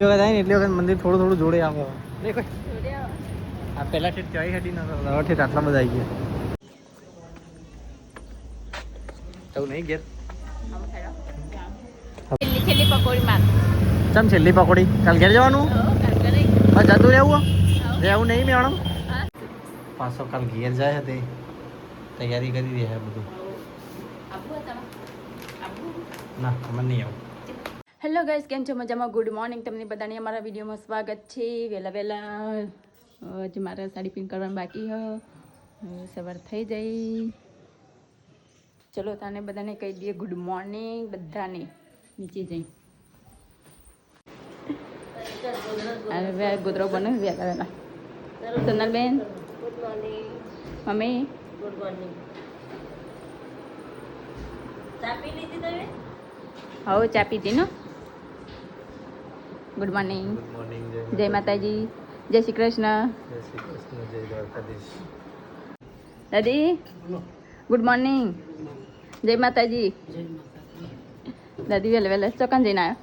જો જાય ને એટલે વખત મંદિર થોડું થોડું જોડે આવે. દેખો. આ પહેલા ઠેઠ ચાઈ હેડી ના હવે ઠેઠ આટલા બધા આવી ગયા. તો નહીં ઘેર? છેલ્લી છેલ્લી પકોડી માં ચમ છેલ્લી પકોડી? કાલ ઘેર જવાનું? હા જતું રહેવું રહેવું નહીં મેડમ. પાછો કાલ ઘેર જાય હતી તૈયારી કરી રહ્યા બધું. ના અમને નહીં આવું. હેલો ગાઈસ કેમ છો? મજામાં? ગુડ મોર્નિંગ તમને બધાને અમારા વિડીયોમાં સ્વાગત છે. વહેલા વહેલા હજી મારે સાડી પિન કરવાનું બાકી હ. સવાર થઈ જઈ ચલો તને બધાને કહી દઈએ ગુડ મોર્નિંગ બધાને. નીચે જઈ. હવે ગોદરો બને વહેલા વહેલા. સોનલબેન? Good morning mummy? Good morning ચા પી લીધી તમે? હવ ચા પીધી નો ગુડ મોર્નિંગ ગુડ મોર્નિંગ જય માતાજી. જય શ્રી કૃષ્ણ. જય શ્રી કૃષ્ણ જય દ્વારકાધીશ. દાદી ગુડ મોર્નિંગ જય માતાજી. દાદી વહેલા વહેલા ચોકન જઈને આવ્યો.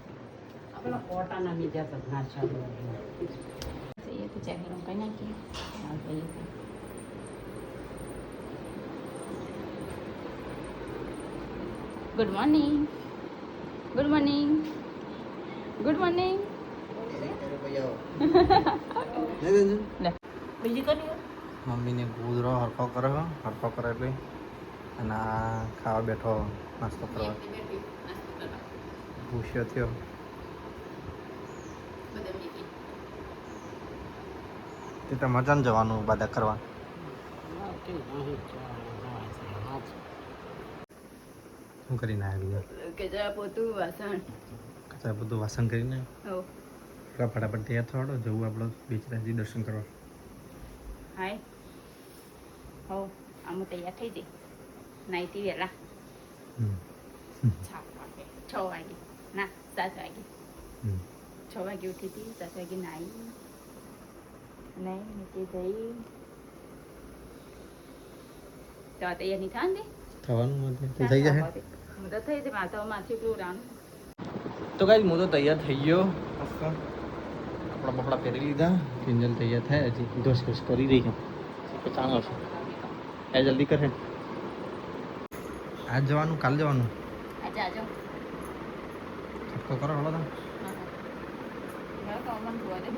Good morning good morning good morning બીજી કરી મમ્મીને ગુજરો હરખો કરે હરખો કરે એટલે. અને આ ખાવા બેઠો નાસ્તો કરવા. ભૂસ્યો થયો. તે તો મજાને જવાનું બધા કરવા. શું કરીને આવ્યા બીજા? કે પોતું વાસણ. કચરા પોતું વાસણ કરીને? આપણા ફટાફટ તૈયાર થવાડો જવું આપણે બેચરાજી દર્શન કરવા. હાય. હો આમ તૈયાર થઈ જઈ. નાઈતી વેલા. છ વાગે. ના સાત વાગે. છ વાગે ઉઠી હતી સાત વાગે નાઈ. નહીં નીચે જઈ. તો તૈયાર નહીં થવાનું થઈ જશે. હું તો થઈ તો કાંઈ હું તો તૈયાર થઈ ગયો. કપડા બપડા પહેરી લીધા. કિંજલ તૈયાર થાય હજી ઘસ ઘસ કરી રહી છે. ચાલો છે. એ જલ્દી કરે. આજ જવાનું કાલ જવાનું? આજે કરો હલો તમે. મેં બોલે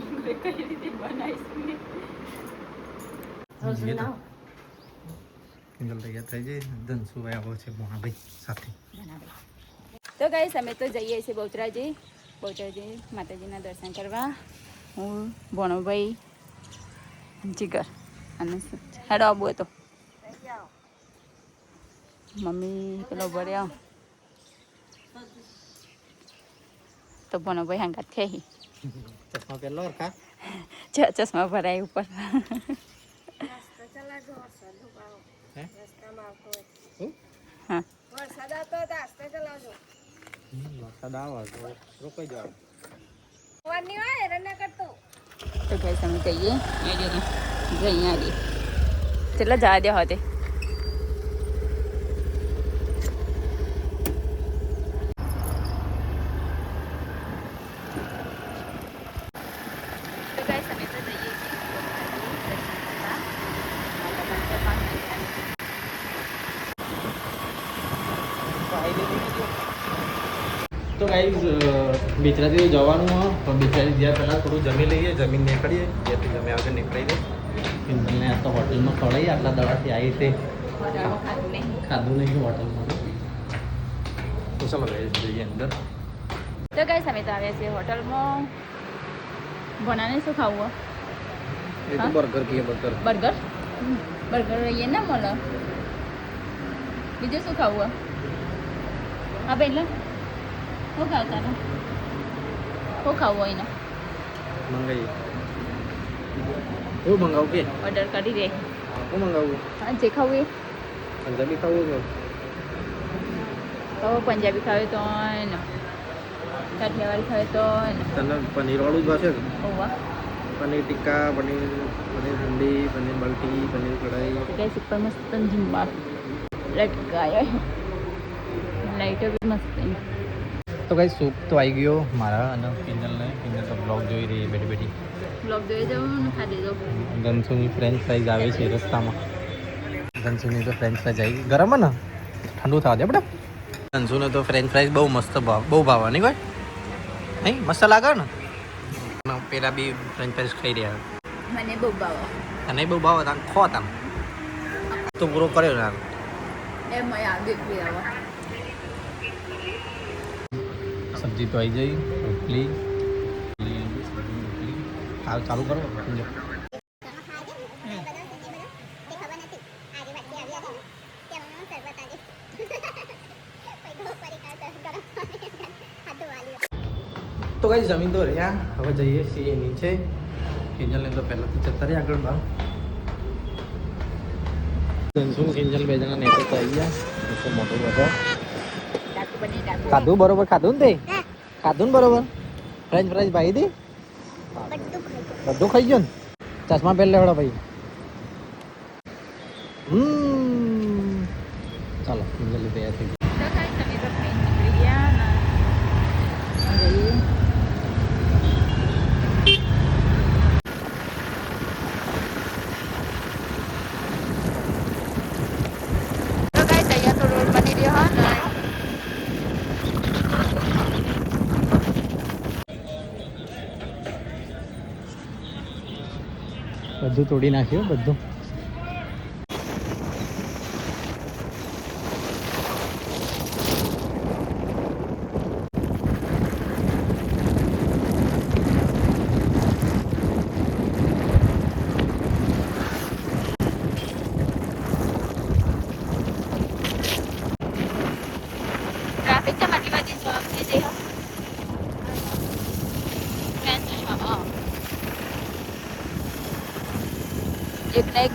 બનાવીશું? તો. તૈયાર થઈ જાય. ધનસુભાઈ આવો છે મોણાભાઈ સાથે. તો ગાઈસ અમે તો જઈએ છીએ બહુચરાજી. બહુચરાજી માતાજીના દર્શન કરવા. હું ભણોભાઈ જીગર અને હેડો આબુ હતો મમ્મી પેલો ભર્યા તો ભોણોભાઈ હાંગા થઈ. ચશ્મા પહેલો ચશ્મા ભરાય ઉપર હે શું હા વરસાદ આવતો હોય તો આસ્તે ચલાવજો હમ, વરસાદ આવે તો રોકાઈ જાવ સવારની હોય હેરાન ના કરતો. તો ગાઈસ અમે જઈએ. જઈએ. આવીએ કેટલા જવા દે હોતે તો ગાઈસ અમે તો જઈએ છીએ દર્શન કરવા. માતા મંદિર તો ગાઈઝ બેચરાથી જવાનું હોય પણ બિચારી જ્યાં પહેલાં થોડું જમી લઈએ જમીન નીકળીએ જેથી તમે વગર નીકળી દે કિંજલને આ તો હોટલમાં ખવડાવી આટલા દડાથી આવી તે ખાધું નહીં. હોટલમાં? તો ચાલો જઈએ અંદર. તો ગાઈસ અમે તો આવ્યા છીએ હોટલમાં. ભણાને શું ખાવું એ તો બર્ગર કે બર્ગર બર્ગર બર્ગર એ ના મળે બીજું શું ખાવું હા? પહેલાં? શું ખાવ શું ખાવું એનો. મંગાવીએ એવું મંગાવું કે? ઓર્ડર કરી દે. હું મંગાવું? હા જે ખાવું એ. પંજાબી ખાવું છે તો. પંજાબી ખાવે તો ને. કાઠિયાવાડી ખાવે તો ને. તને પનીરવાળું જ ભાશે ને ઓવા પનીર ટિક્કા પનીર પનીર ઠંડી પનીર બલ્ટી પનીર કઢાઈ. ગાઈસ ઉપર મસ્ત ઝુમ્મા લટકાય. લાઈટો બી મસ્ત તો કઈ સૂપ તો આવી ગયો મારા અને કિંજલને. કિંજલ તો બ્લોગ જોઈ રહી બેઠી બેઠી. બ્લોગ જોઈ જવું ખાધી દો ધનસુની ફ્રેન્ચ ફ્રાઈઝ આવે છે રસ્તામાં. ધનસુની તો ફ્રેન્ચ ફ્રાઈઝ આવી ગરમ ને? ઠંડુ થવા દે બરાબર ધનસુને તો ફ્રેન્ચ ફ્રાઈઝ બહુ મસ્ત ભાવ બહુ ભાવવાની કોઈ નહીં મસ્ત લાગે ને? પેલા બી ફ્રેન્ચ ફ્રાઈઝ ખાઈ રહ્યા. મને બહુ ભાવ. અને બહુ ભાવ હતા ખો હતા તો પૂરો કર્યો ને એમ આવો. સબ્જી તો આવી જઈ રોટલી હાલ ચાલુ કરો તો કઈ જમીન તો રહ્યા હવે જઈએ છીએ નીચે. કિંજલને તો પહેલાંથી જતા રહ્યા આગળ બહાર. ધનસુન કિંજલ બે જણા આવી ગયા. મોટો બધો. ખાધું બરોબર? ખાધું ને તે? ખાધું ને બરોબર? ફ્રેન્ચ ફ્રાઈઝ ભાઈ દી બધું ખાઈ ગયો ને? ચશ્મા પહેર લેવડો ભાઈ. હમ ચાલો જલ્દી તૈયાર થઈ ગઈ તો કાંઈ તમે તો ખાઈ નીકળી ગયા ને જઈએ તો કાંઈ તૈયાર તો રોડ બની રહ્યો હા ને બધું તોડી નાખ્યું બધું.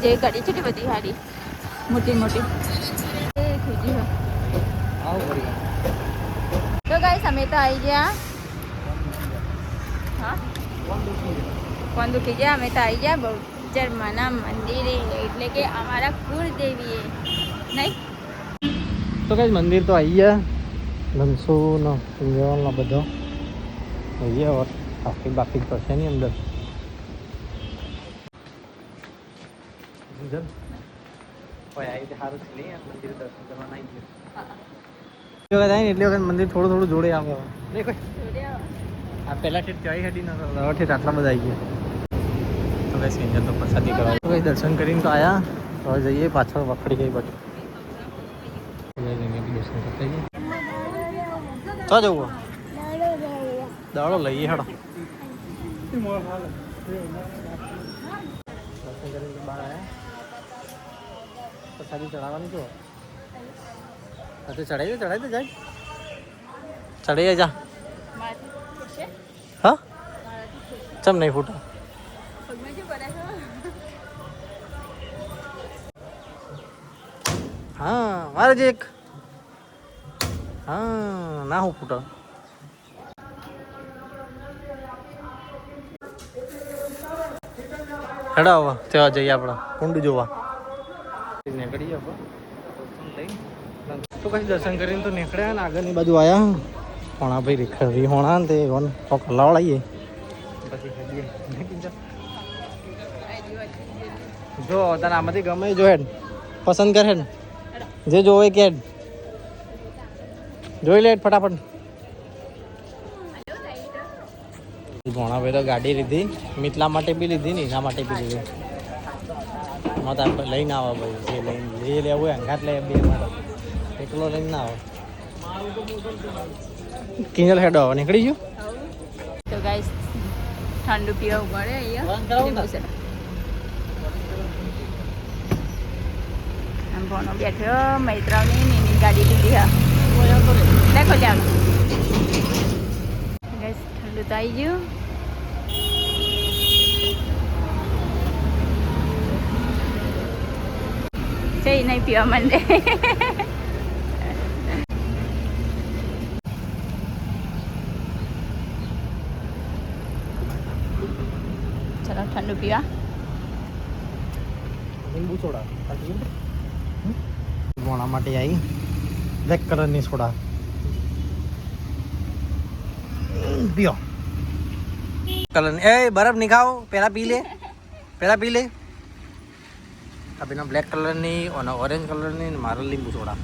જે ગાડી છે ને બધી હારી. મોટી મોટી. તો ગાઈસ અમે તો આવી ગયા. હા? કોણ દુખી ગયા અમે તો આવી ગયા. બહુ માના મંદિરે. એટલે કે અમારા કુળદેવીએ. નહીં? તો કઈ મંદિર તો આવી ગયા. ધનસુનો નો બધો. બાફિક તો છે નહીં અંદર કોઈ આવી સારું છે નહીં મંદિર દર્શન કરવા નહીં ગયું થાય ને એટલે વખત મંદિર થોડું થોડું જોડે આવે નહીં કોઈ આ પહેલા ઠેઠ ચોઈ હટી નતો હવે ઠેઠ આટલા બધા આવી ગયા તો કઈ સિંજર તો પ્રસાદી કરવા તો કઈ દર્શન કરીને તો આયા હવે જઈએ પાછળ વખડી ગઈ બધું દર્શન કરતા જઈએ તો જવું દાડો લઈએ હેડો દર્શન કરીને તો બહાર આયા પ્રસાદી ચડાવવાની છો? હા, તો ચડાવી દે ચડાવી દે, જાય. ચડાવી જા. હા? ચમ નહીં ફૂટા? હા, મારે જ એક હા, ના હું ફૂટા. હેડા હવે ત્યાં જઈએ આપણે, કુંડ જોવા. ને ને જો, તને ગમે જો હેડ. પસંદ કરે હેડ. જે જોવે કે જોઈ લે ફટાફટ. ભોણા ભાઈ તો ગાડી લીધી. મિતલા માટે બી લીધી ને એના માટે બી લીધી. એમાં તો આપણે લઈને આવો ભાઈ. જે લઈને જે લેવું હોય અંગાત લે બે મારો. એકલો લઈને ના આવે. કિંજલ હેડો આવો નીકળી ગયું? તો ગાઈસ ઠંડુ પીવું પડે અહીંયા. ભણો બેઠો મૈત્રાવની નીની ગાડી લીધી હા. દેખો જાવ ઠંડુ તો આવી ગયું. છે ઈ નહીં પીવા માંડે ચલો ઠંડુ પીવા લીંબુ સોડા ભોણા માટે આવી બ્લેક કલરની સોડા પીઓ કલર એ બરફ નહીં પેલા પી લે પેલા પી લે આ પેલા બ્લેક કલરની અને ઓરેન્જ કલરની ને મારો લીંબુ સોડા.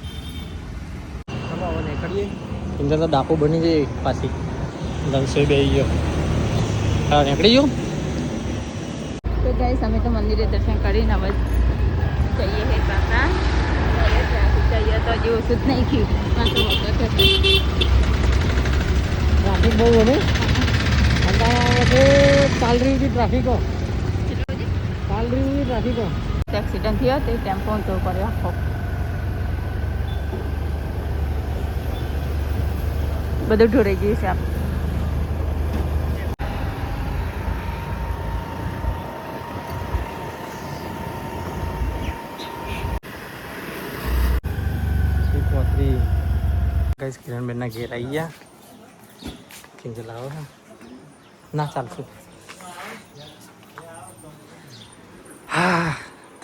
ચાલો હવે નીકળીએ. અંદર તો ડાપો બની જાય પાછી. ધનસો બે ગયો. હા નીકળી ગયો? તો ગાઈસ અમે તો મંદિરે દર્શન કરીને હવે જઈએ હે કાકા ટ્રાફિક જઈએ તો હજી ઓછું જ નહીં થયું. પાછું ટ્રાફિક બહુ ને? ચાલ રહ્યું ટ્રાફિકો. ચાલ રહી હતી ટ્રાફિકો એક્સિડન્ટ થયો તે ટેમ્પો તો કર્યો આખો બધું ઢોળાઈ ગયું છે આપ ચોત્રી ગઈશ કિરણબેનના ઘેર આવી ગયા કિંજલ આવો ને. ના ચાલશે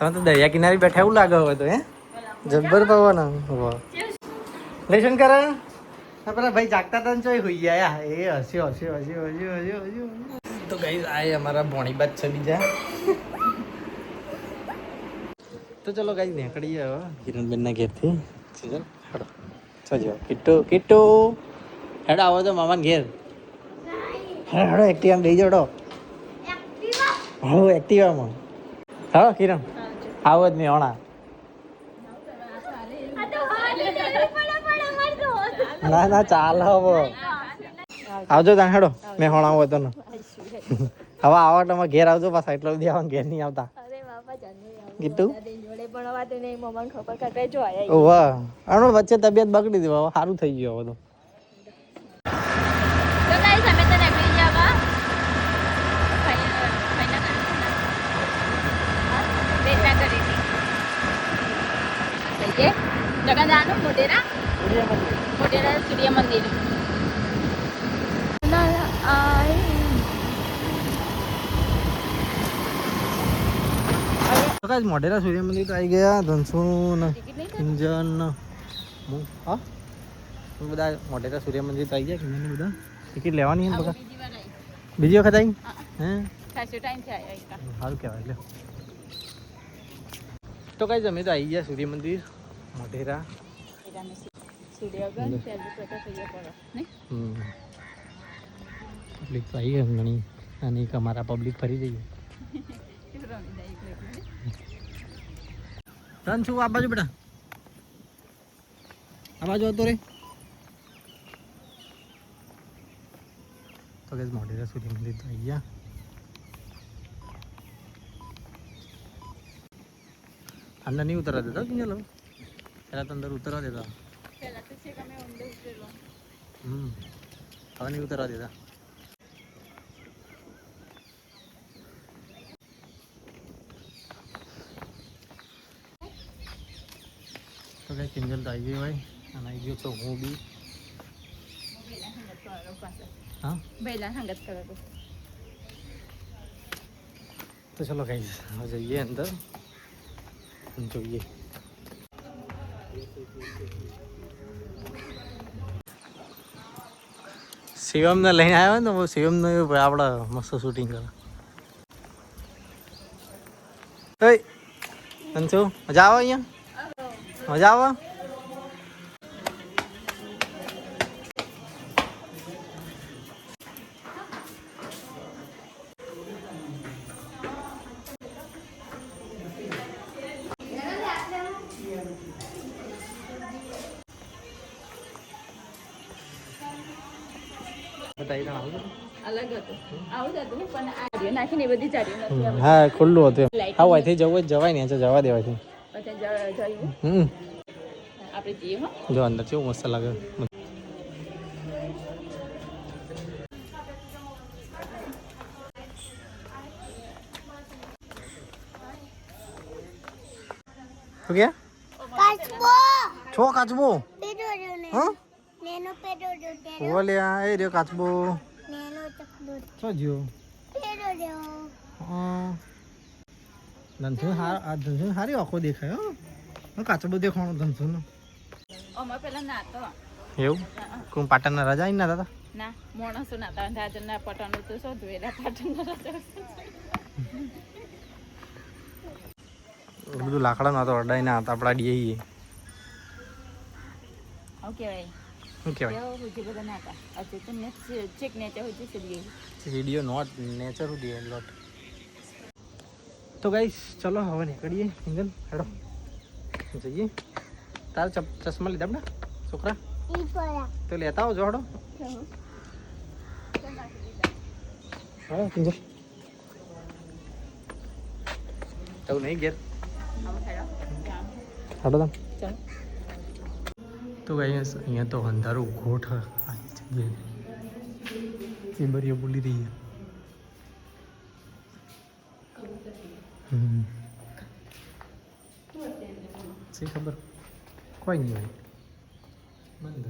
તમે તો દરિયા કિનારે બેઠા એવું લાગે હવે તો હે? જબ્બર પવન. લેશન કરે પેલા ભાઈ જાગતા હતા ને ચોય હોઈ ગયા એ હસ્યો હસ્યો હસ્યો હસ્યો હસ્યો હસ્યો. તો ગઈ આ અમારા ભોણી બાદ છે બીજા. તો ચલો ગાઈ નીકળીએ હવે કિરણબેનના ઘેરથી. ચલો. હેડો ચજો કિટ્ટુ કિટ્ટુ. હેડો આવો તો મામાને ઘેર. હેડો હેડો એક્ટિવા લઈ જડો. હા એક્ટિવામાં હા કિરણ. આવો જ નહીં હોણા ના ના ચાલ આવજો ત્યાં હેડો. મેં હોણા હોય તો ને. હવે આવો તો ઘેર આવજો પાછા. એટલો બધી આવવા ઘેર નહીં આવતા. કીધું? વચ્ચે તબિયત બગડી હતી હવે સારું થઈ ગયું હવે તો ગાઈસ અમે તો નીકળી જવા બેટા કરી જઈએ જવાનું મોટેરા મોટેરા સૂર્ય મંદિર. મોઢેરા સૂર્ય મંદિર તો આવી ગયા. ધનસુન કિંજન હું? બધા મોઢેરા સૂર્ય મંદિર તો આવી ગયા કિંજન બધા. ટિકિટ લેવાની બકા બીજી વખત આવી હે. છે સારું કહેવાય લે તો કાંઈ અમે તો આવી ગયા સૂર્ય મંદિર મોઢેરા. પડો નહીં? પબ્લિક તો આવી ગઈ ઘણી. અને એક અમારા પબ્લિક ફરી રહી રન છું આ બાજુ બેટા? આ બાજુ હતો રે. તો કે મોઢેરા સૂર્ય મંદિર તો આવી ગયા. અંદર નહીં ઉતરવા દેતા કિંજલ પહેલાં તો અંદર ઉતરવા દેતા. હમ. હવે નહીં ઉતરવા દેતા. તો કંઈ કિંજલ તો આવી ગઈ ભાઈ. અને આવી ગયો તો હું બી. હા? તો ચલો કઈ જઈએ અંદર. જોઈએ. શિવમને લઈને આવ્યો ને, તો શિવમને આપણે મસ્ત શૂટિંગ કરે મજા આવે અહીંયા? મજા આવે? એ બધી ચાલી હા ખુલ્લું હતું. હા અહીંથી જવું જ જવાય ને જવા દેવાય હમ. આપણે જઈએ જો અંદર કેવું મસ્ત લાગે. શું કે? કાચબો. છો કાચબો? ઓલ્યા એ રહ્યો કાચબો. નેનો ચકડો. શું જ્યો પેડોડો હા. ધનસુ હાર આ ધનસુ સારી આંખો દેખાય હો. કાચો કાચબો દેખાણો ધનસુનો અમાર પેલા નાતો. એવું? કોણ પાટણના રાજા આવીને ના હતા ના માણસો ના રાજનના પટણનું તો શું પાટણ પાટણના રાજા બધું લાકડા ના તો અડાઈ ના હતા આપડા ડીએ ઓકે ભાઈ શું કહેવાય? બધા તો ચેક હોય છે સડી વીડિયો નોટ નેચર ડીએ લોટ તો ગાઈસ ચલો હવે નીકળીએ સિંગલ હેડો. જઈએ. તારે ચશ્મા લીધા આપણે, છોકરા? તો લેતા આવજો, હડો. હા તો નહીં ઘેર. તમ તો ગાઈસ અહીંયા તો અંધારું ગોઠ આ જગ્યાએ. એ બરીઓ બોલી રહી છે. શી ખબર. કોઈ નહીં બંધ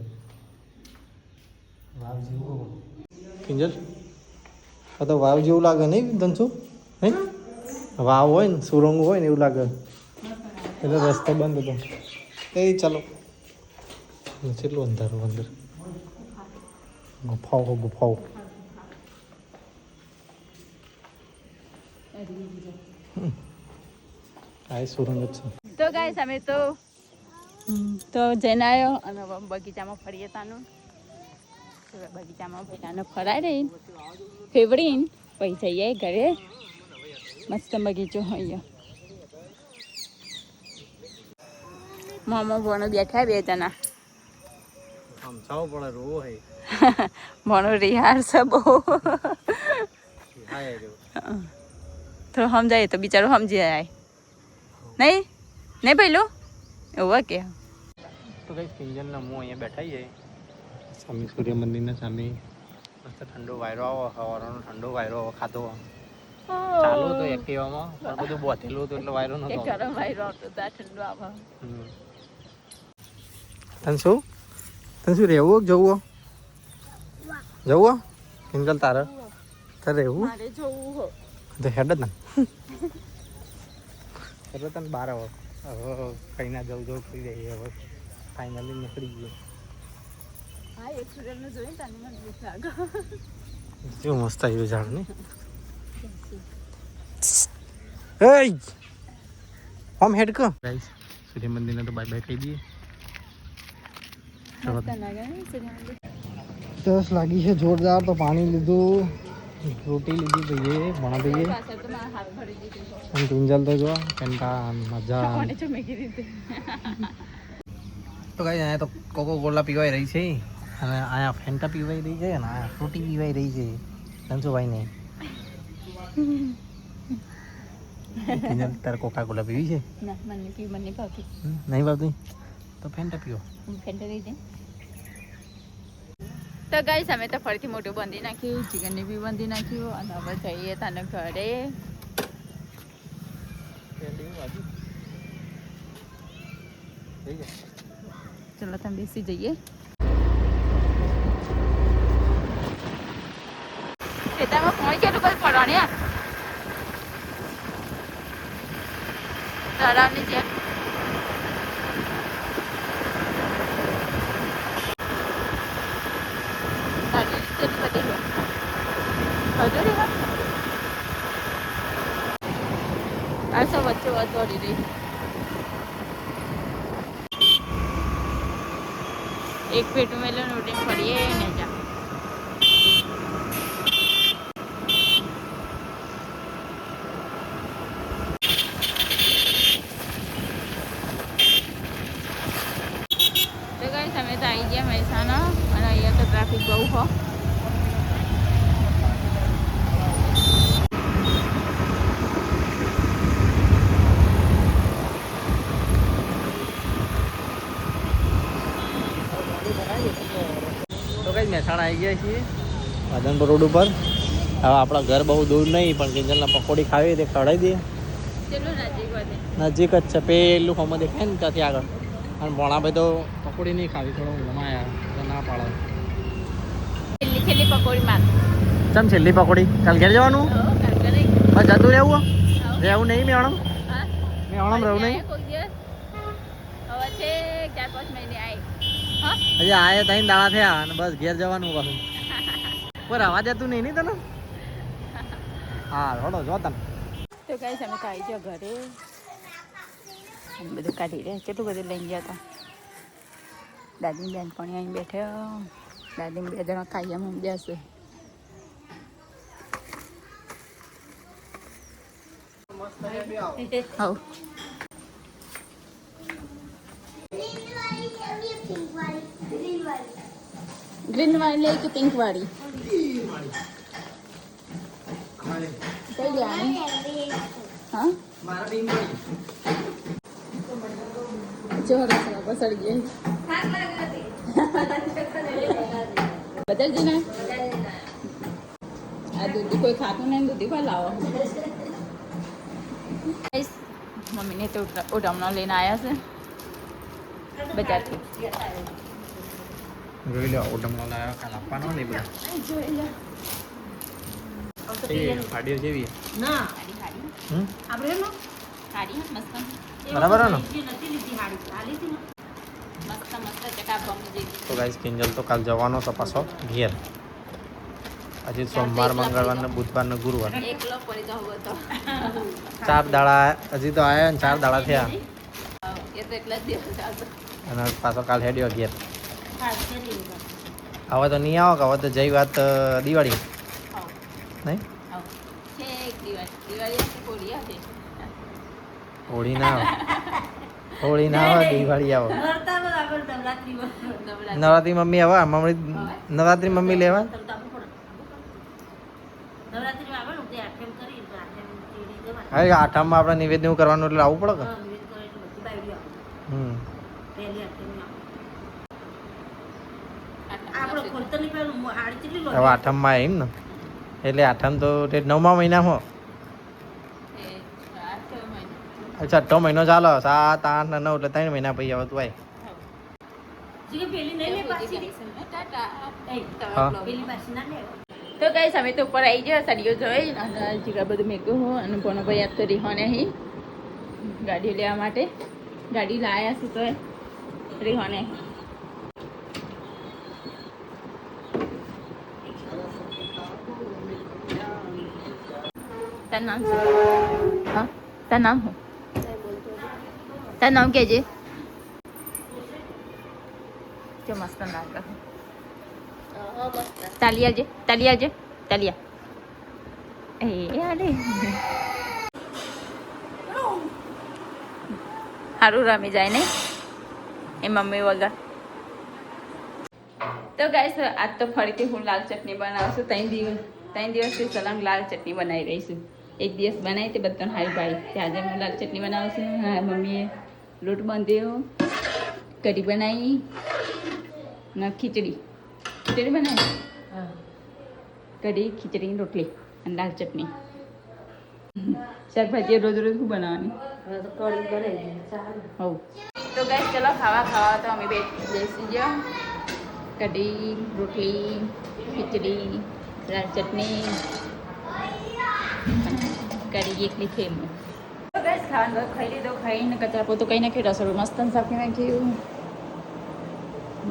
વાવ જેવું કિંજલ, આ તો વાવ જેવું લાગે નહીં ધનસુ? નહીં વાવ હોય ને, સુરંગ હોય ને એવું લાગે. એટલે રસ્તો બંધ હતો. એ ચાલો. કેટલું અંધારું અંદર. ગુફાઓ ગુફાઓ. આ સુરંગ છે. તો ગાઈસ અમે તો તો જઈને આવ્યો અને બગીચામાં ફરીએ તાનું. બગીચામાં બેટાને ફરાડી રહી ફેવરીન પછી જઈએ ઘરે. મસ્ત બગીચો હોય મોમો ભણો બેઠા બે જણા. સમજાવો પણ રોવો હે. ભણો રિહાર છે બહુ. તો સમજાય તો બિચારો સમજી જાય. નહીં? નહીં પેલું એવું કે? તો કઈ કિંજલના હું અહીંયા બેઠા છીએ સામે સૂર્ય મંદિરના સામે. મસ્ત ઠંડો વાયરો આવો સવારનો ઠંડો વાયરો આવો ખાતો ચાલુ હતો એક્ટિવામાં પણ બધું બોધેલું હતું એટલે વાયરો નતો ગરમ વાયરો હતો તા ઠંડો આવો. તન શું? તન શું રહેવું જવું? જવું? કિંજલ તારે? તારે રહેવું? મારે જવું હો. તો હેડ જ એટલે તને બાર હવે હવે કઈ ના જવું જવું કરી જઈએ હવે ફાઇનલી નીકળી ગયો. હા એક સુરેલને જોઈને તને મને ભૂખ લાગે કેવું મસ્ત આવ્યું ઝાડ ને. એય આમ હેડ કો ગાઈસ સૂર્ય મંદિરને તો બાય બાય કહી દઈએ. તરસ લાગી છે જોરદાર તો પાણી લીધું. રોટી લીધી તો એ ભણા દીધું અને પિંજલ તો જો કંટા મજા તો કઈ અહીંયા તો કોકો કોલા પીવાઈ રહી છે અને અહીંયા ફેન્ટા પીવાઈ રહી છે અને અહીંયા ફ્રૂટી પીવાઈ રહી છે ધનસુભાઈ ને પિંજલ તારે કોકા કોલા પીવી છે નહીં ભાવતી તો ફેન્ટા પીવો તો ગાઈસ અમે તો ફરીથી મોટું બાંધી નાખ્યું ચિકનની બી બાંધી નાખ્યું અને હવે જઈએ તને ઘરે. ચલો તમે બેસી જઈએ. ખેતરમાં કેટલું બધું પડવાની તળાવની જેમ તારી કેટલી બધી છે હજુ રે આ સૌ વચોડી રહી એક પેટું મેલો રોટી ફરીએ ને જા તો ગાઈસ અમે તો આવી ગયા મહેસાણા અને અહીંયા તો ટ્રાફિક બહુ હો તો કઈ આવી છીએ. રાધનપુર રોડ ઉપર. હવે આપણા ઘર બહુ દૂર નહીં પણ કિંજલના પકોડી ખાવી તે ખવડાવી દઈએ. નજીક જ છે. પેલું ખમો દેખાય ને ત્યાંથી આગળ. અને ભણાભાઈ તો પકોડી નહીં ખાવી થોડો ગમાયા. તો ના પાડે. ચમ છેલ્લી પકોડી? કાલ ઘેર જવાનું? હો, બસ જતું રહેવું રહેવું નહીં મેણમ મેળમ રહેવું નહીં? હવે છે ચાર પાંચ મહિને હજી આયા ત્રણ દાડા થયા અને બસ ઘેર જવાનું પાછું. પર આવા દેતું નહીં ને તને? હા રોડો જો તને. તો ગાઈસ અમે ખાઈ જો ઘરે. બધું કાઢી રહ્યા. કેટલું બધું લઈ ગયા હતા દાદી બેન પણ અહીં બેઠ્યો દાદી બે જણા ખાઈ એમ જશે હવ. ગ્રીન વાળી લે કે પિંક વાળી? કઈ લેવાની હા? મારા બી જો રસના પસળ ગઈ. બદલજી ને. આ દૂધી કોઈ ખાતું નહીં દૂધી કોઈ લાવો. મમ્મીને તો ઉડામણો લઈને આવ્યા છે. બજારથી. જોઈ લો ઓટમનો લાવ્યો કાલ આપવાનો નહીં બધા. ફાડીઓ જેવી. ના. આપણે એનો સાડી મસ્ત. બરાબર ને? નથી લીધી હાડી. આ લીધી ને? મસ્ત મસ્ત ચકાપમ જેવી. તો ગાઈસ કિંજલ તો કાલ જવાનો તો પાછો ઘેર. આજે સોમવાર મંગળવાર ને બુધવાર ને ગુરુવાર. એકલો પડી જવો તો. ચાર દાડા હજી તો આયા ને ચાર દાડા થયા. અને પાછો કાલ હેડ્યો ઘેર. હવે તો નહીં આવો કે હવે તો જઈ વાત દિવાળી. નહીં? હોળી ના આવે. હોળી ના આવે દિવાળી આવે. નવરાત્રી મમ્મી હવે મમ્મી નવરાત્રી મમ્મી લેવા? હા આવે આઠેમ આપણે નિવેદન કરવાનું એટલે આવવું પડે કે હા, નિવેદ કરે એટલે બધી બાયડીઓ આવે હમ પહેલી આઠેમ આપણે ખોલતરની પેલું હાડી કેટલી લો હવે આઠમમાં એમ ને. એટલે આઠમ તો તે નવમા મહિનામાં. છઠ્ઠો મહિનો ચાલો. સાત આઠ નવ એટલે ત્રણ મહિના પછી આવતું તું આય જીગે પેલી નહીં લે પાછી એ, હા. પેલી પાછી ના લે તો કઈ સમય તો ઉપર આવી ગયા સાડીઓ જોઈ અને જીગા બધું મેકું હું અને કોનો ભાઈ તો રીહોને અહીં ગાડી લેવા માટે. ગાડી લાયા છે તો રીહોને તારું નામ શું હા? તારું નામ શું તારું નામ કહેજે જો મસ્ત નામ કહે સારું રમી જાય ને એ મમ્મી વગર. તો ગાઈસ આજ તો ફરીથી હું લાલ ચટણી બનાવશું ત્રણ દિવસ, ત્રણ દિવસથી સલંગ લાલ ચટણી બનાવી રહી છું. એક દિવસ બનાવી તે બધાને હારી ભાઈ. તે આજે હું લાલ ચટણી બનાવું છું. હા મમ્મીએ લોટ બાંધ્યો કઢી બનાવી ને ખીચડી. ખીચડી બનાવી? કઢી ખીચડી રોટલી અને લાલ ચટણી. શાકભાજી રોજ રોજ શું બનાવવાની? હવે. તો ગેસ ચલો ખાવા ખાવા તો અમે બે બેસી ગયા. કઢી રોટલી ખીચડી દાળ ચટણી. કરી એકલી તો ગેસ ખાવાનું ખાઈ લીધો, ખાઈને કચરા પોતું કઈ નાખ્યું, રસોડું મસ્ત સાફી નાખ્યું.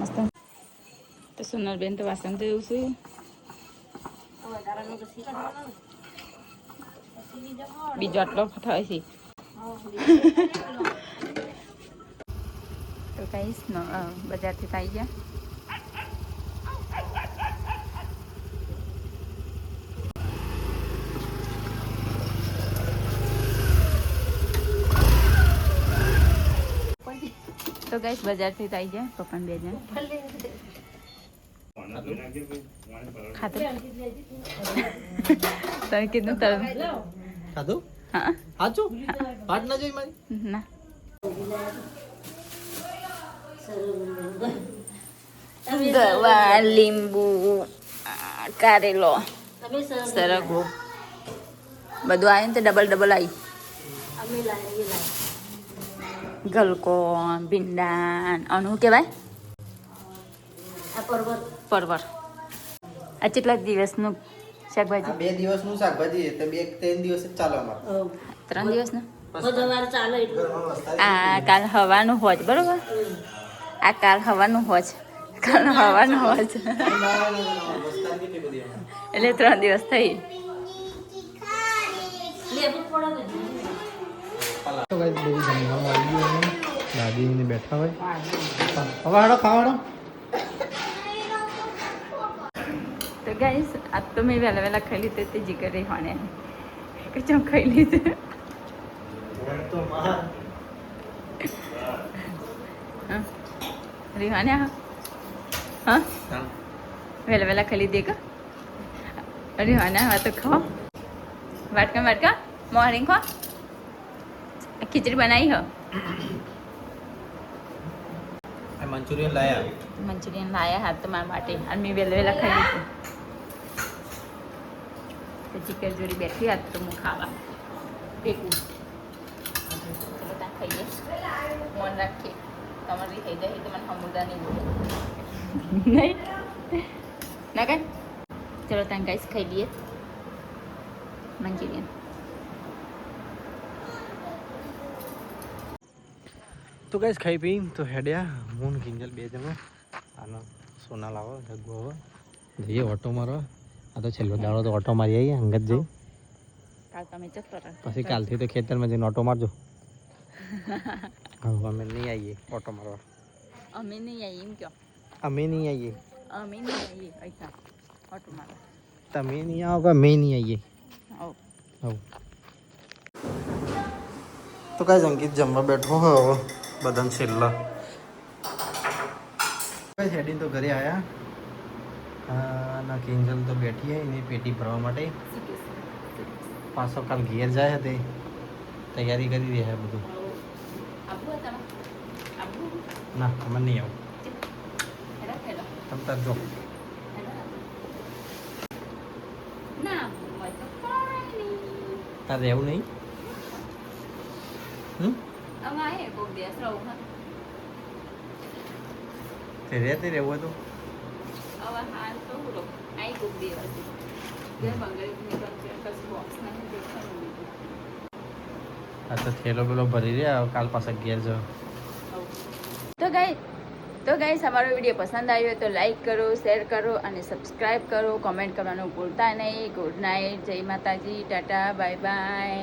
મસ્ત તો સોનલબેન તો વાસણ ધોયું છે. બીજો આટલો થાય છે. તો કહીશ બજારથી આવી ગયા. તો ગઈશ બજારથી આવી ગયા પપ્પા બે જણ. તમે કીધું તમે ખાધું? હા. સાચું પાટ ના જોઈ મારી? ના. ગવા લીંબુ કારેલો સરગવો. બધું આવ્યું ને તો ડબલ ડબલ આવી અમે લાવીએ લાવીએ ગલકો ભીંડા આનું શું કહેવાય? આ પરવર. આ કેટલા દિવસનું શાકભાજી? બે દિવસનું શાકભાજી એટલે બે ત્રણ દિવસ જ ચાલે ત્રણ દિવસ ને આ કાલ હવાનું હોજ બરોબર? આ કાલ હવાનું હોજ કાલ હવાનું હોજ. એટલે ત્રણ દિવસ થઈ. તો ગાઈસ બહુ જમવાનું આવી ગયું અને દાદીને બેઠા હોય. હવે હાડો ખાવાડો તો ગાઈસ આજ તો મેં વહેલા વહેલા ખાઈ લીધું તે જીગર રહી હોને. કે ચમ ખાઈ લીધું? હા. રીહાને હા? હા. વહેલા વહેલા ખાઈ લીધી કા રીહાને હા તો ખાઓ. વાટકા વાટકા. મોર્નિંગ ખો ખીચડી બનાવી હો. મંચુરિયન લાયા. મંચુરિયન લાયા હા તમારા માટે. અને મેં વહેલા વહેલા ખાઈ લીધું. પછી જોડી બેઠી હાથ તો હું ખાવા. ભેગું. ચલો ત્યાં ખાઈએ. મન રાખીએ. તમારી થઈ જાય તો મને સમુદાય નહીં નહીં? ના કાંઈ. ચલો ત્યાં ગાઈસ ખાઈ લઈએ. મંચુરિયન. તો ગાઈસ ખાઈ પી તો હેડ્યા. મૂન ગિંજલ કિંજલ બે જણા. આનો સોના લાવો જગ્ગો હવે. જઈએ ઓટો મારો આ તો છેલ્લો દાડો તો ઓટો મારી આવીએ અંગત જઈ. કાલ તમે જતો. પછી કાલથી તો ખેતરમાં જઈને ઓટો મારજો. હવે અમે નહીં આવીએ ઓટો મારવા. અમે નહીં આવીએ એમ કહો અમે નહીં આવીએ. અમે નહીં આવીએ અહીંયા ઓટો મારવા તમે નહીં આવો કે અમે નહીં આવીએ? આવો. આવું. તો કાંઈ અંકિત જમવા બેઠો હવે. બધાને છેલ્લા. હેડીને તો ઘરે આવ્યા ના, કિંજલ તો બેઠી એની પેટી ભરવા માટે. પાછો કાલ ઘેર જાય તે. તૈયારી કરી રહ્યા બધું. હતા ના અમે નહીં આવું. તમે તાર જો. તાર રહેવું નહીં? હમ? અમે આવીએ કોક દિવસ રહું હા. તે રહે તે રહેવું હતું હવે હાલ તો હું રહું. આવી કોક દિવસ. ઘર બંગાળી કશું બોક્સ નહીં દેખાતું આ તો થેલો પેલો ભરી રહ્યા કાલ પાછા ઘેર જાઓ તો ગાઈ તો ગાઈસ અમારો વીડિયો પસંદ આવ્યો તો લાઈક કરો શેર કરો અને સબસ્ક્રાઈબ કરો. કોમેન્ટ કરવાનું ભૂલતા નહીં. ગુડ નાઇટ જય માતાજી. ટાટા. Bye bye